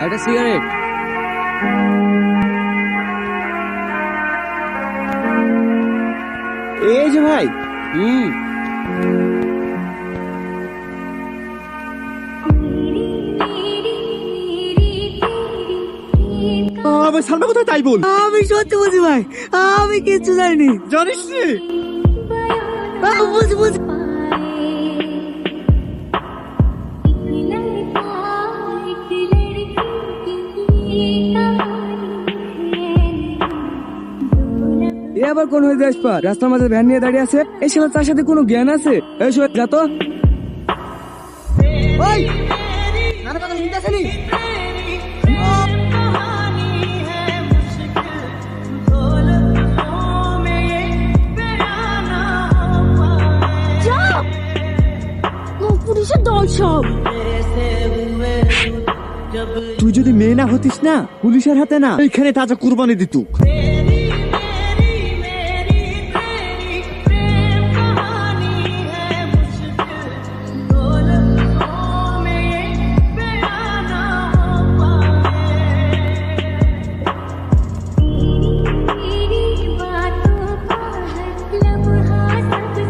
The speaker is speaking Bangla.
একটা সিগারেট। এই যে ভাই। হুম। আমার সালমা কোথায় তাই বল? আমি সত্যি বলছি ভাই আমি কিচ্ছু জানি। জানিস রে বলছি এ আবার কোন হয়ে যাস পা রাস্তার মাঝে ভ্যান নিয়ে দাঁড়িয়ে আছে। এই শালা তার সাথে কোনো জ্ঞান আছে? এই শোন যা তো। ওই! নানা কথা শুনতে আসেনি? পুলিশের দল সব। তুই যদি মেয়ে না হতিস না পুলিশের হাতে না এইখানে তাজা কুরবানি দিত